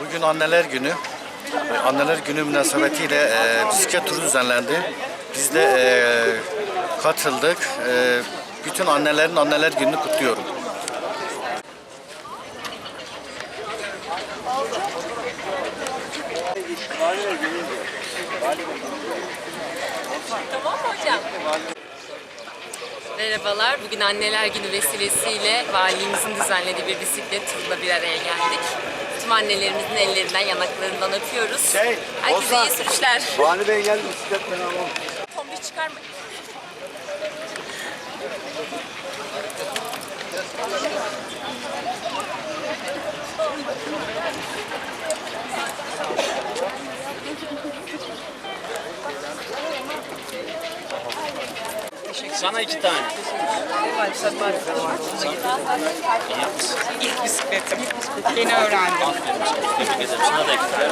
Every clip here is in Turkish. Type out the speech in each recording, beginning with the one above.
Bugün anneler günü. Anneler günü münasebetiyle e, bisiklet turu düzenlendi. Biz de e, katıldık. E, bütün annelerin anneler gününü kutluyorum. Tamam mı hocam? Merhabalar. Bugün Anneler Günü vesilesiyle valimizin düzenlediği bir bisiklet turuna bir araya geldik. Tüm annelerimizin ellerinden, yanaklarından öpüyoruz. Şey, Herkese Ozan. iyi sürüşler. Vali Bey geldi bisikletle alalım. Tombiş çıkarma. Sana iki tane. İlk bisikletim. Yeni öğrendim. Tebrik ederim. Sana da iki tane.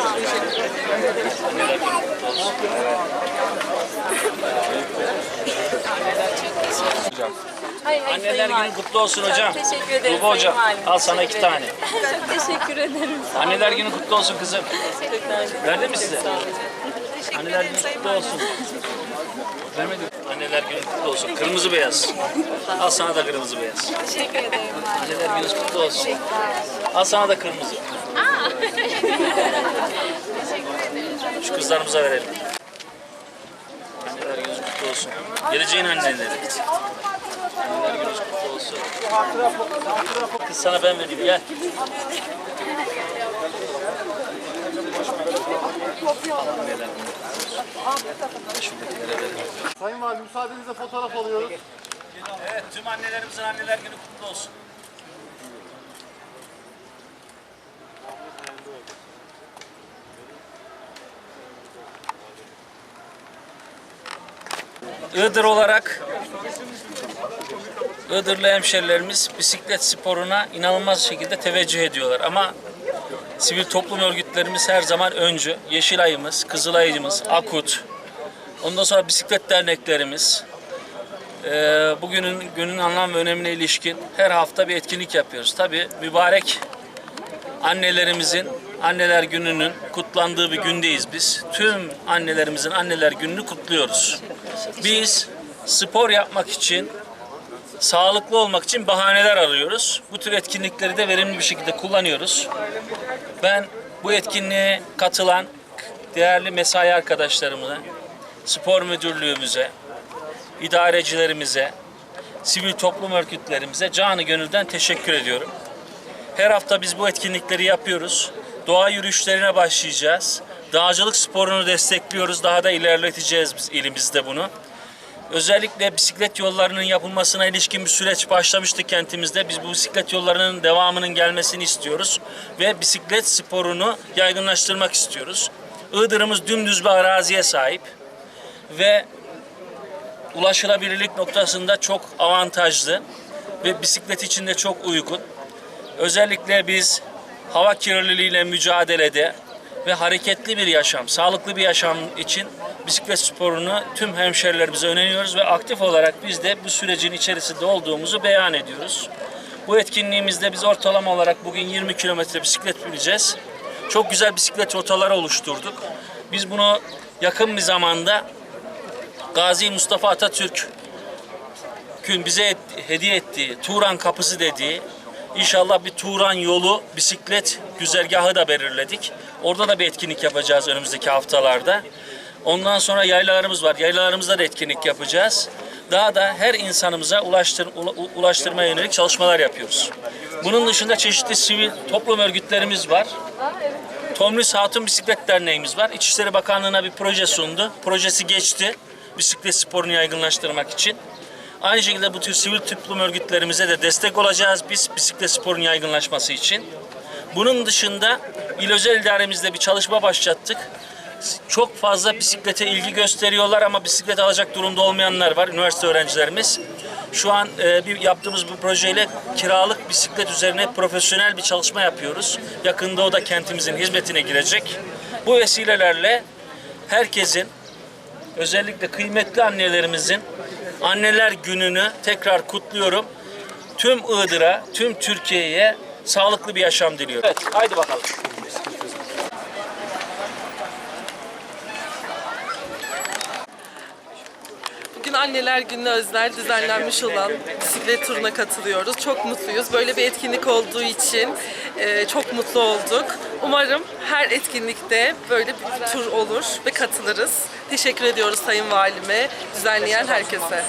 Hayır, hayır, Anneler günü kutlu olsun hocam. Çok teşekkür ederim Tuğba hocam, Valim. al sana Teşekkür iki tane. ederim. Çok teşekkür ederim. Anneler günü kutlu olsun kızım. Teşekkürler. Verdi mi size? Anneler günü kutlu olsun. Anneler günü kutlu olsun. Kırmızı beyaz. Al sana da kırmızı beyaz. Teşekkür ederim. Anneler günü kutlu olsun. Al sana da kırmızı. Şu kızlarımıza verelim. Anneler günü kutlu olsun. Geleceğin anneleri. Anneler günü kutlu olsun. Kız sana ben vereyim gel. Sayın Vali müsaadenizle fotoğraf alıyoruz. Evet tüm annelerimizin anneler günü kutlu olsun. Iğdır olarak Iğdırlı hemşerilerimiz bisiklet sporuna inanılmaz şekilde teveccüh ediyorlar ama sivil toplum örgütlerimiz her zaman öncü. Yeşilay'ımız, Kızılay'ımız, Akut, ondan sonra bisiklet derneklerimiz, ee, bugünün günün anlam ve önemine ilişkin her hafta bir etkinlik yapıyoruz. Tabii mübarek annelerimizin anneler gününün kutlandığı bir gündeyiz biz. Tüm annelerimizin anneler gününü kutluyoruz. Biz spor yapmak için, sağlıklı olmak için bahaneler arıyoruz. Bu tür etkinlikleri de verimli bir şekilde kullanıyoruz. Ben bu etkinliğe katılan değerli mesai arkadaşlarımıza, spor müdürlüğümüze, idarecilerimize, sivil toplum örgütlerimize canı gönülden teşekkür ediyorum. Her hafta biz bu etkinlikleri yapıyoruz. Doğa yürüyüşlerine başlayacağız. Dağcılık sporunu destekliyoruz. Daha da ilerleteceğiz biz ilimizde bunu. Özellikle bisiklet yollarının yapılmasına ilişkin bir süreç başlamıştı kentimizde. Biz bu bisiklet yollarının devamının gelmesini istiyoruz ve bisiklet sporunu yaygınlaştırmak istiyoruz. Iğdır'ımız dümdüz bir araziye sahip ve ulaşılabilirlik noktasında çok avantajlı ve bisiklet için de çok uygun. Özellikle biz hava kirliliğiyle mücadelede ve hareketli bir yaşam, sağlıklı bir yaşam için bisiklet sporunu tüm hemşerilerimize öneriyoruz ve aktif olarak biz de bu sürecin içerisinde olduğumuzu beyan ediyoruz. Bu etkinliğimizde biz ortalama olarak bugün 20 kilometre bisiklet bineceğiz. Çok güzel bisiklet rotaları oluşturduk. Biz bunu yakın bir zamanda Gazi Mustafa Atatürk gün bize et- hediye ettiği Turan Kapısı dediği inşallah bir Turan yolu bisiklet güzergahı da belirledik. Orada da bir etkinlik yapacağız önümüzdeki haftalarda. Ondan sonra yaylalarımız var. Yaylalarımızda da etkinlik yapacağız. Daha da her insanımıza ulaştır, ula- ulaştırmaya yönelik çalışmalar yapıyoruz. Bunun dışında çeşitli sivil toplum örgütlerimiz var. Tomris Hatun Bisiklet Derneğimiz var. İçişleri Bakanlığı'na bir proje sundu. Projesi geçti. Bisiklet sporunu yaygınlaştırmak için. Aynı şekilde bu tür sivil toplum örgütlerimize de destek olacağız biz bisiklet sporunun yaygınlaşması için. Bunun dışında il özel idaremizde bir çalışma başlattık. Çok fazla bisiklete ilgi gösteriyorlar ama bisiklet alacak durumda olmayanlar var, üniversite öğrencilerimiz. Şu an e, bir yaptığımız bu projeyle kiralık bisiklet üzerine profesyonel bir çalışma yapıyoruz. Yakında o da kentimizin hizmetine girecek. Bu vesilelerle herkesin özellikle kıymetli annelerimizin anneler gününü tekrar kutluyorum. Tüm Iğdır'a, tüm Türkiye'ye sağlıklı bir yaşam diliyorum. Evet, haydi bakalım. Bugün Anneler Günü'ne özel düzenlenmiş olan bisiklet turuna katılıyoruz. Çok mutluyuz. Böyle bir etkinlik olduğu için e, çok mutlu olduk. Umarım her etkinlikte böyle bir tur olur ve katılırız. Teşekkür ediyoruz Sayın Valime, düzenleyen herkese.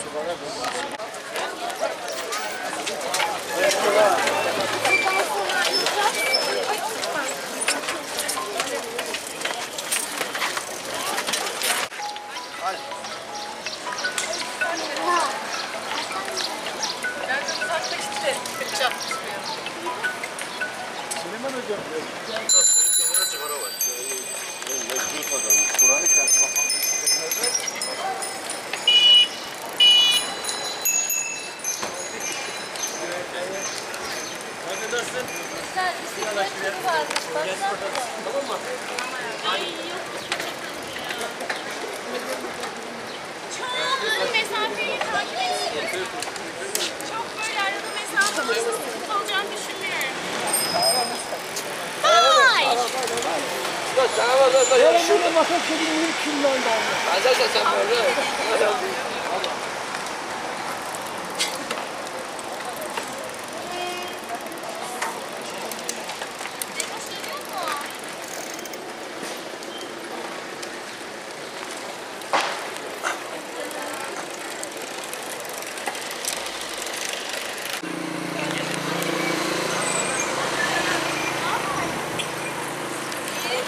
Çok mesafeyi takip etsin. Çok böyle arada mesafe olursa sıkıntı olacağını düşünmüyorum. Hayır. Kanka bak istediğimiz saati sorabilir miyim? Çok fazla. Sağdan gidiyoruz. Sağdan. Sağdan.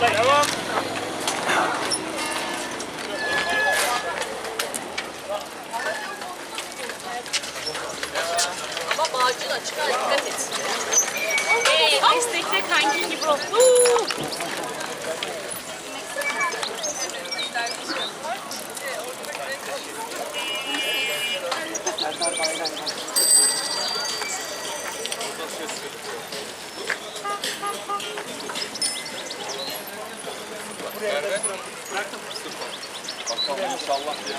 Devam. Ama bağcın açık dikkat et. Hey, destekle kanki gibi ol. Bakalım inşallah ya.